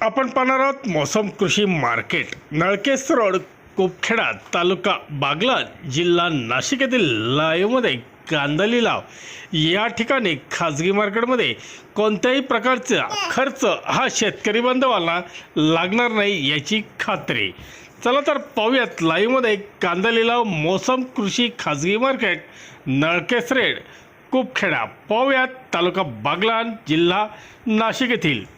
आपण पाहणार आहोत मोसम कृषी मार्केट. नळकेस रोड कोपखेडा तालुका बागला जिल्हा नाशिक येथील लाईव्हमध्ये कांदा लाव. या ठिकाणी खाजगी मार्केटमध्ये कोणत्याही प्रकारचा खर्च हा शेतकरी बांधवांना लागणार नाही याची खात्री. चला तर पाहूयात लाईव्हमध्ये कांदा लिलाव मोसम कृषी खाजगी मार्केट नळकेस रेड कुपखेडा. पाहूयात तालुका बागलान जिल्हा नाशिक येथील.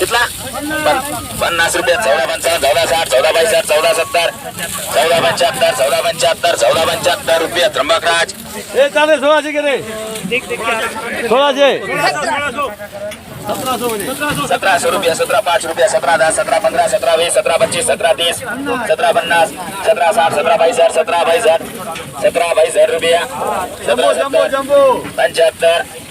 कितला पन- पन्नास रुपया चौदा पंचावन्न चौदा साठ चौदा पैंसठ चौदा सत्तर चौदा पंच्याहत्तर चौदा पंच्याहत्तर चौदा पंच्याहत्तर रुपया त्र्यंबकराज हे। चालेल सोळाशे गेले सोळाशे सतरा सौ। रुपया सतरा पाच रुपया सतरा दहा सतरा पंधरा सतरा वीस सतरा पच्चीस सतरा तीस सतरा पन्नास सतरा साठ सतरा पैंसठ सतरा पैंसठ सतरा पैंसठ रुपया सतरा सत्तर पंच्याहत्तर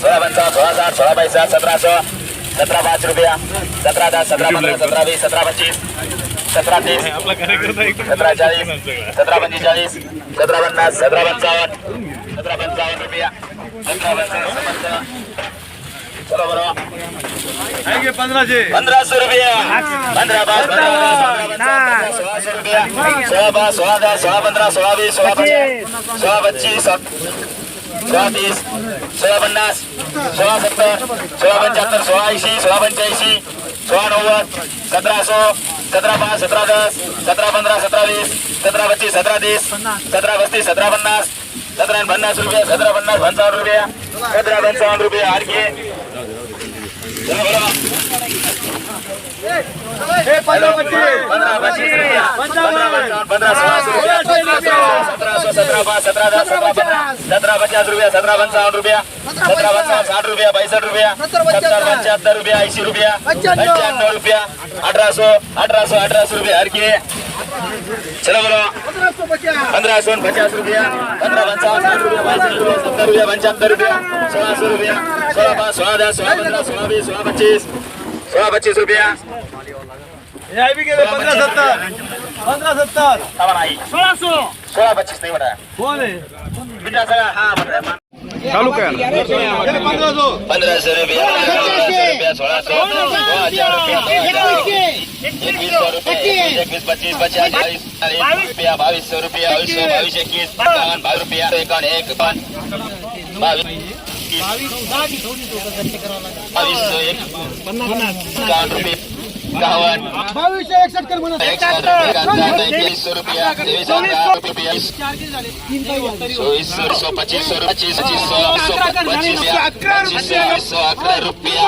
सोलह पंचावन सोलह साठ सोलह पैंसठ सत्रह सौ सत्रह पाँच रुपया सत्रह दस सत्रह पंद्रह सत्रह बीस सत्रह पच्चीस सत्रह तीस सत्रह चाळीस सतरा पंचेचाळीस सतरा पन्नास सतरा पंचावन्न सतरा पंचावन्न रुपया सतरा पंचावन्न चलो घे पंद्रह सौ। रुपया। पंद्रह पाँच सौ रुपया। सोलह पाँच सोलह दस सोलह पंद्रह सोलह बीस सोलह पच्चीस सोलह पच्चीस सोलह तीस सोलह पन्नास सोलह सत्तर सोलह पंच्याहत्तर सोलह ऐंशी सोलह पंच्याऐंशी सोलह नव्वद सतरा सौ सतरा पाँच सतरा दस सतरा पंद्रह सतरा बीस सतरा पच्चीस सतरा तीस सतरा पस्तीस सतरा पन्नास सतरा पन्नास रुपया सतरा पन्नास पंचावन्न रुपया सतरा पंचावन्न रुपया आणखी पंधरा रुपया पंधरा सोळा सौ रुपया सतरा सौ सतरा पाच सतरा दस सतरा पंधरा सतरा पचास रुपया सतरा पंचावन्न रुपया. सतरा पंचावन्न. साठ रुपया पैंसठ रुपया. सत्तर पंच्याहत्तर रुपया ऐंशी रुपया. पंच्याण्णव. रुपया. अठरा सौ अठरा सौ अठरा सौ रुपया. हर के चलो बोलो. पंद्रह सौ पचास रुपया. पंद्रह पंचावन साठ रुपया पैंसठ रुपया सत्तर रुपया पंच्याहत्तर रुपया. सोळा सौ रुपया. सोळा पाच सोळा दस सोळा पंधरा सोळा वीस सोळा पच्चीस सोळा पच्चीस रुपया. हे पंधरा सत्तर सत्तर पंद्रह सौ रुपया पंद्रह सौ रुपया सोलह सौ સોળા પચીસ નહીં બટાયા ચાલુ કર રૂપિયા એકવીસ પચીસ પચાસ ચાલીસ રૂપિયા બાવીસો રૂપિયા બાવીસો બાવીસ એકવીસ એક બાવીસ બાવીસો એક एक्कावन्न बावीसशे एकसष्ट कर म्हणा. तेवीसशे रुपया. तेवीस हजार रुपया. चोवीसशे सो पच्चीस सो पच्चीस पच्चीस सो पच्चीस सो अकरा रुपया.